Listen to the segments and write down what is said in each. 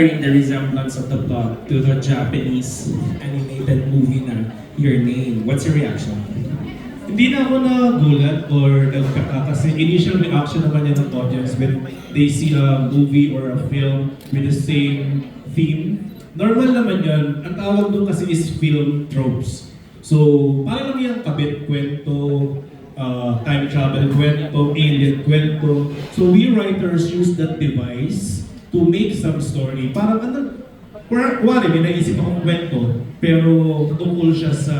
in the resemblance of the plot to the Japanese animated movie na Your Name. What's your reaction? Hindi na ako nagulat or nagkaka kasi initial reaction naman yan ng audience when they see a movie or a film with the same theme. Normal naman yan. Ang tawag doon kasi is film tropes. So, parang lang yung kabit kwento, uh, time travel kwento, alien kwento. So, we writers use that device to make some story. Parang ano, Or, wari, may naisip akong kwento, pero tungkol siya sa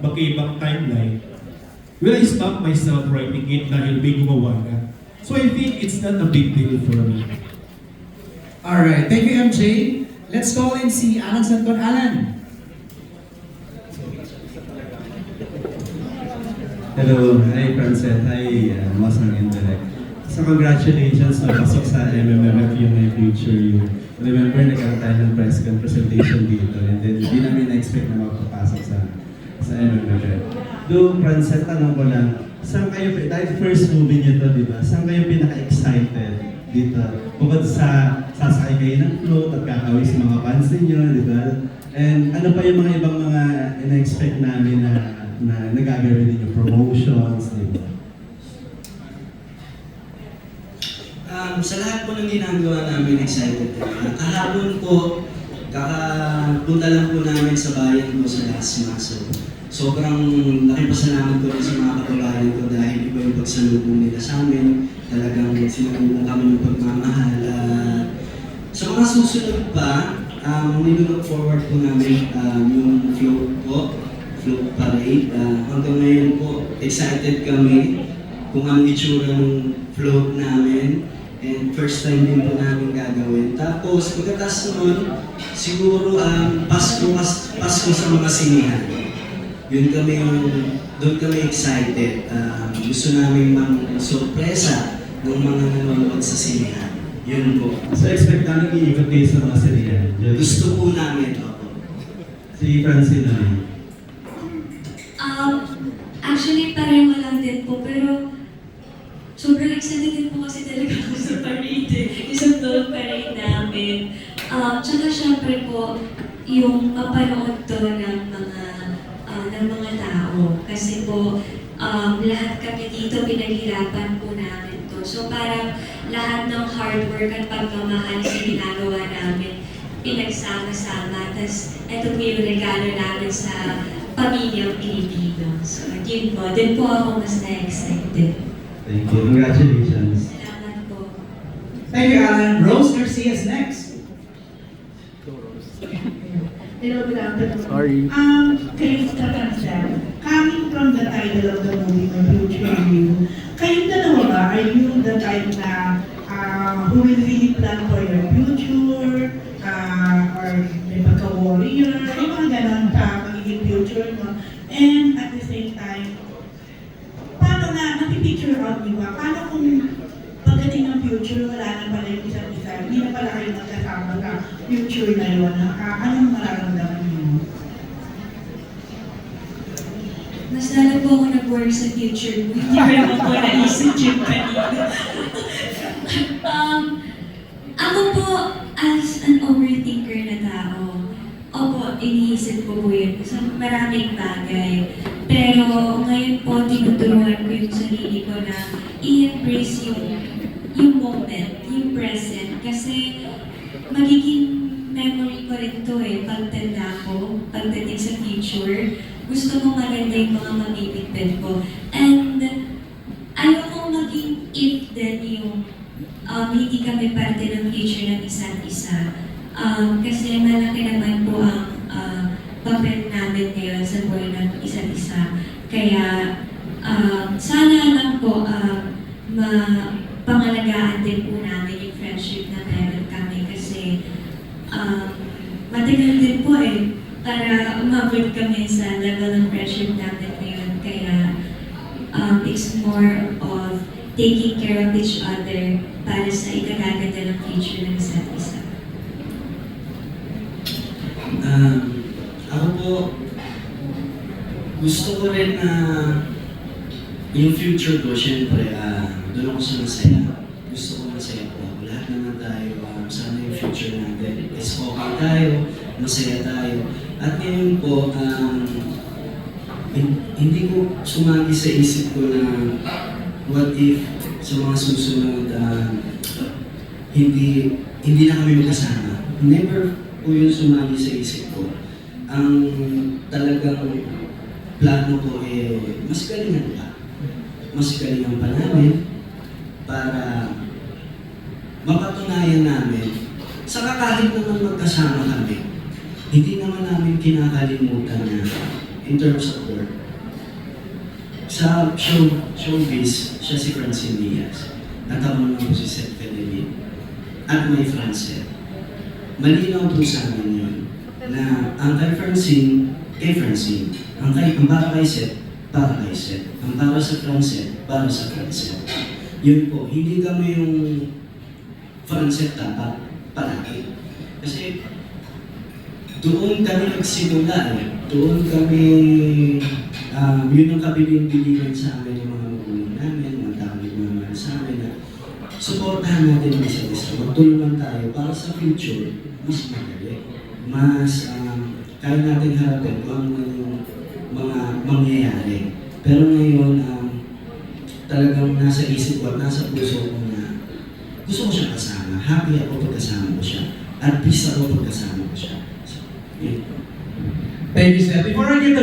magkaibang timeline. Will I stop myself writing it dahil may gumawa na? So I think it's not a big deal for me. Alright, thank you MJ. Let's call in si Alan Santon. Alan. Hello, hi Francet, hi uh, Mosang Indirect. So congratulations na pasok sa MMMF yung My Future You. Remember, nagkaroon tayo ng press con presentation dito and then hindi namin na-expect na makapasok sa sa MMMF. Do, Francet, tanong ko lang, saan kayo, dahil first movie niyo to, di ba? Saan kayo pinaka-excited dito? Bukod sa sasakay kayo ng float at kakawis sa mga fans ninyo, di ba? And ano pa yung mga ibang mga ina-expect namin na na nagagawin ninyo promotions, di ba? Um, sa lahat po ng ginagawa namin, excited kami. Kahapon po, kakapunta lang po namin sa bayan ko sa Las Maso. Sobrang laki pasalamat ko rin sa mga kababayan ko dahil iba yung pagsalubong nila sa amin. Talagang sinubong kami ng pagmamahal. At sa mga susunod pa, um, nilook forward po namin um, yung float po, float parade. Uh, hanggang ngayon po, excited kami kung ano itsura ng float namin. And first time din po namin gagawin. Tapos, pagkatas nun, siguro um, Pasko, pas, Pasko sa mga sinihan. Yun kami yung, doon kami excited. Um, gusto namin mang sorpresa ng mga nanonood sa sinihan. Yun po. So expect namin iikot kayo sa mga serye. Gusto po namin. Opo. Si Francine naman. Um, actually, pareho lang din po, pero sobrang excited din po kasi talaga ako sa parade, tour parade namin. Um, tsaka syempre po, yung mapanood to ng mga ah, ng mga tao. Kasi po, um, lahat kami dito pinaghirapan po namin to. So parang lahat ng hard work at pagmamahal sa ginagawa namin, pinagsama-sama. Tapos ito po yung regalo namin sa pamilyang Pilipino. So yun po, din po ako mas na-excited. Thank you. Congratulations. Thank you Alan. Rose Garcia is next. Hello, good afternoon. Sorry. Um, kayo sa Francel, coming from the title of the movie, My Future You, kayong dalawa ba, are you the type na uh, who will really plan for your future, uh, or may pagka-warrior, yung mga ganon pa, magiging future mo, and at the same time, paano na, napipicture out niyo ba? Paano kung pagdating ng future, wala na pala yung isa't isa, hindi na pala kayo magkasama sa future na yun, ah, anong mararamdaman niyo? Mas lalo po ako nag-work sa future mo. Hindi ko naman po naisip yung kanina. um, ako po, as an overthinker na tao, opo, iniisip ko po yun sa maraming bagay. Pero ngayon po, tinuturuan ko yung sarili ko na i-embrace yung, yung moment, yung present. Kasi magiging memory ko rin to eh, pagtanda ko, pagdating sa future. Gusto ko maganda yung mga mabibitbit ko. And ayoko maging if then yung um, hindi kami parte ng future ng isa't isa. Um, kasi malaki naman po ang uh, papel namin ngayon sa buhay ng isa't isa. Kaya um, sana lang po uh, mapangalagaan din po namin yung friendship na meron kami kasi um, matagal din po eh para umabot kami sa level ng friendship natin ngayon. Kaya um, it's more of taking care of each other para sa ikagaganda ng future ng isa't isa. Um, ako po, gusto ko rin na yung future ko, syempre, ah, doon ako sa. Gusto ko masaya po ako. Lahat naman tayo, um, sana yung future natin is tayo, masaya tayo. At ngayon po, um, hin- hindi ko sumagi sa isip ko na what if sa mga susunod ah, hindi hindi na kami magkasama. Never po yun sumagi sa isip ko. Ang talagang plano ko eh, mas galingan pa. Mas galingan pa namin para mapatunayan namin sa kahit naman magkasama kami, hindi naman namin kinakalimutan na in terms of work. Sa show, showbiz, siya si Francine Diaz. At ako naman po si Seth Fedeli. At may Francet. Malinaw po sa amin yun na ang kay Francine, kay Francine. Ang, kay, ang para kay Seth, para kay Seth. Ang para sa Francet, para sa Francet. Yun po, hindi kami yung Francet dapat palagi. Kasi doon kami nagsimula. Doon kami, um, yun ang kabiling-bilingan sa amin ng mga magulang namin, mga tao nagmamahal sa amin na supportahan natin ang isa't isa. Magtulungan tayo para sa future, mas madali. Mas um, kaya natin harapin kung ano yung mga mangyayari. Pero ngayon, um, talagang nasa isip ko at nasa puso ko na gusto ko siya kasama. Happy ako pag kasama ko siya. At peace ako pag kasama ko siya. Thank you, Seth. Before I give the